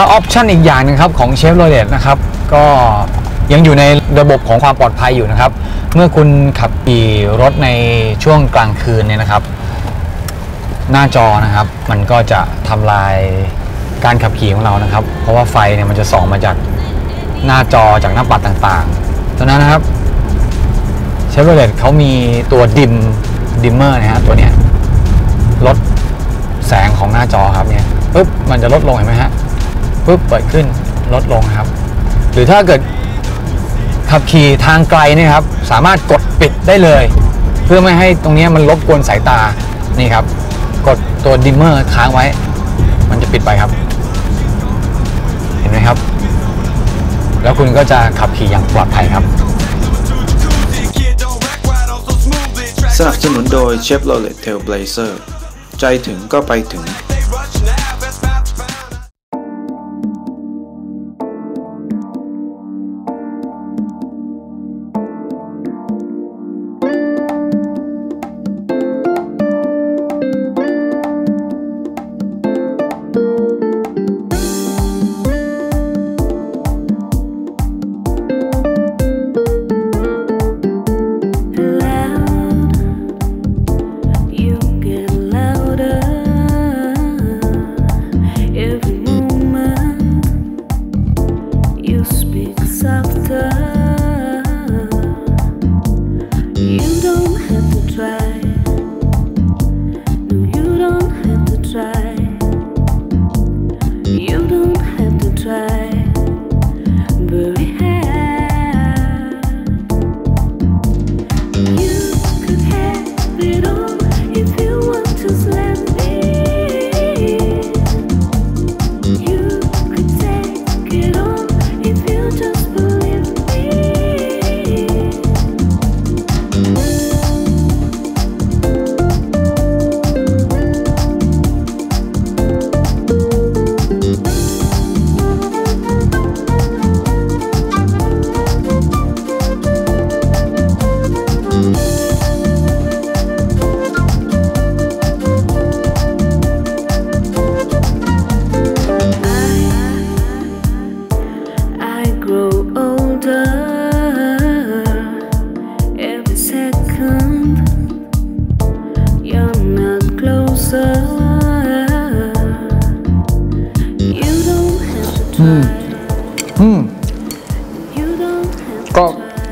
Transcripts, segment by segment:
แล้วออปชันอีกอย่างหนึงครับของเชฟโรเลตนะครับก็ยังอยู่ในระบบของความปลอดภัยอยู่นะครับ เมื่อคุณขับขี่รถในช่วงกลางคืนเนี่ยนะครับ หน้าจอนะครับ มันก็จะทำลายการขับขี่ของเรานะครับ เพราะว่าไฟเนี่ยมันจะส่องมาจากหน้าจอจากหน้าปัดต่างๆดังนั้นนะครับเชฟโรเลตเขามีตัวดิมดิมเมอร์นะฮะตัวเนี้ยลดแสงของหน้าจอครับเนี่ยปุ๊บมันจะลดลงเห็นไหมฮะ ปุ๊บเปิดขึ้นลดลงครับ หรือถ้าเกิดขับขี่ทางไกลเนี่ยครับ สามารถกดปิดได้เลย เพื่อไม่ให้ตรงนี้มันรบกวนสายตานี่ครับ กดตัวดิมเมอร์ค้างไว้ มันจะปิดไปครับ เห็นไหมครับ แล้วคุณก็จะขับขี่อย่างปลอดภัยครับ สนับสนุนโดย Chevrolet Trailblazer ใจถึงก็ไปถึง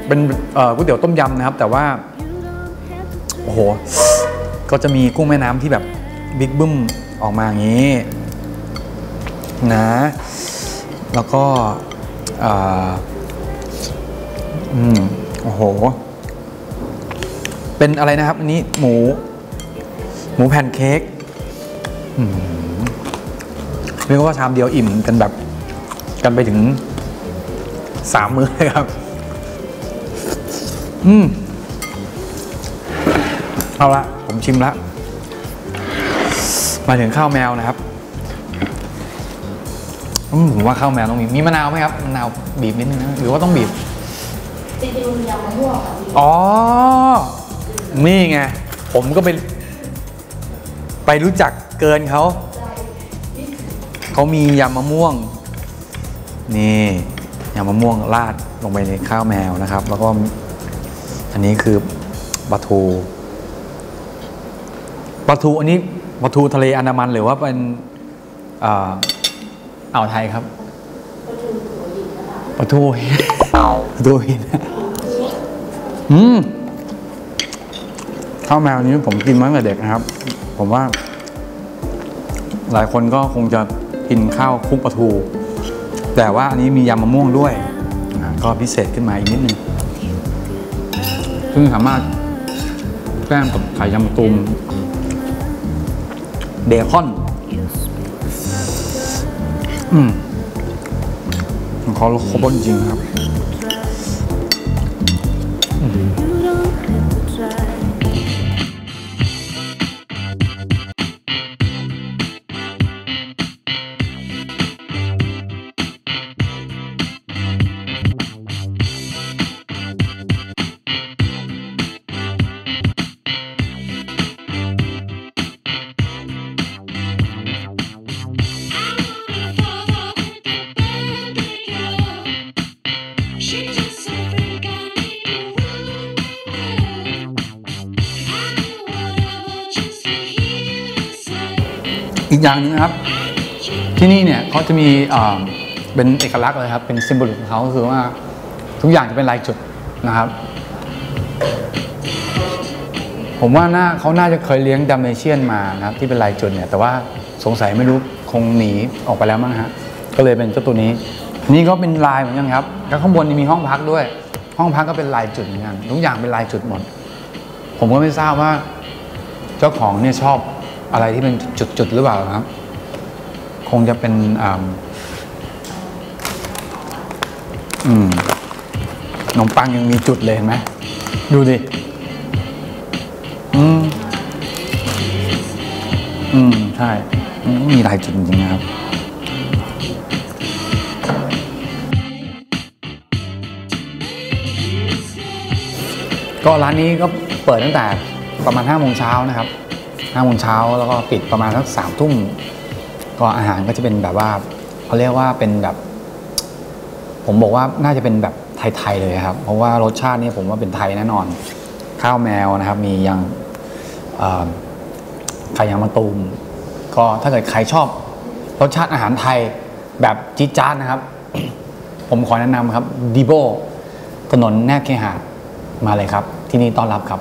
เป็นก๋วยเตี๋ยวต้มยำนะครับ แต่ว่า โอ้โห ก็จะมีกุ้งแม่น้ำที่แบบบิ๊กบึ้มออกมาอย่างนี้นะ แล้วก็อืมโอ้โห เป็นอะไรนะครับ อันนี้หมู หมูแผ่นเค้กเรียกว่าชามเดียวอิ่มกันแบบ กันไปถึงสามมื้อเลยครับ อืมเอาละผมชิมละมาถึงข้าวแมวนะครับอืมผมว่าข้าวแมวต้องมีมีมะนาวไหมครับมะนาวบีบนิดนึงนะหรือว่าต้องบีบจริงๆมันยำมะม่วงค่ะพี่อ๋อ นี่ไง ผมก็ไปไปรู้จักเกินเขา เขามียำมะม่วง นี่ยำมะม่วงราดลงไปในข้าวแมวนะครับ แล้วก็ อันนี้คือปลาทูปลาทูอันนี้ปลาทูทะเลอันดามันหรือว่าเป็นอ่าอ่าวไทยครับปลาทูหัวหินปลาทูหินอืมข้าวแมวนี้ผมกินมาตั้งแต่เด็กนะครับ ผมว่า หลายคนก็คงจะกินข้าวคลุกปลาทู แต่ว่าอันนี้มียำมะม่วงด้วยอ่าก็พิเศษขึ้นมาอีกนิดนึง ซึ่งสามารถแกล้มกับไข่ยำมะตูมเบคอน อืมของเขาครบรสจริงครับ อีกอย่างหนึงนะครับ ที่นี่เนี่ยเขาจะมีเป็นเอกลักษณ์เลยครับ เป็นซิมโบลิกของเขาคือว่าทุกอย่างจะเป็นลายจุดนะครับ ผมว่าน่าเขาน่าจะเคยเลี้ยงดัมเมเชียนมานะครับ ที่เป็นลายจุดเนี่ย แต่ว่าสงสัยไม่รู้คงหนีออกไปแล้วมั้งฮะก็เลยเป็นเจ้าตัวนี้ นี่ก็เป็นลายเหมือนกันครับ แล้วข้างบนนี่มีห้องพักด้วย ห้องพักก็เป็นลายจุดเหมือนกันทุกอย่างเป็นลายจุดหมด ผมก็ไม่ทราบว่า เจ้าของเนี่ยชอบ อะไรที่เป็นจุดๆหรือเปล่าครับ คงจะเป็นอ่าอืมขนมปังยังมีจุดเลยเห็นไหมดูดิอืมอืมใช่มันมีลายจุดจริงๆนะครับก็ร้านนี้ก็เปิดตั้งแต่ประมาณ5้าโมงเช้านะครับ 5้าโมงเช้าแล้วก็ปิดประมาณสักสามทุ่มก็อาหารก็จะเป็นแบบว่าเขาเรียกว่าเป็นแบบ ผมบอกว่าน่าจะเป็นแบบไทยๆเลยครับ เพราะว่ารสชาตินี่ผมว่าเป็นไทยแน่นอน ข้าวแมวนะครับ มียังไข่ยางมะตูม ก็ถ้าเกิดใครชอบ รสชาติอาหารไทยแบบจี๊ดจ๊าดนะครับ ผมขอแนะนำครับดีโบถนนแนบเคหะมาเลยครับ ที่นี่ต้อนรับครับ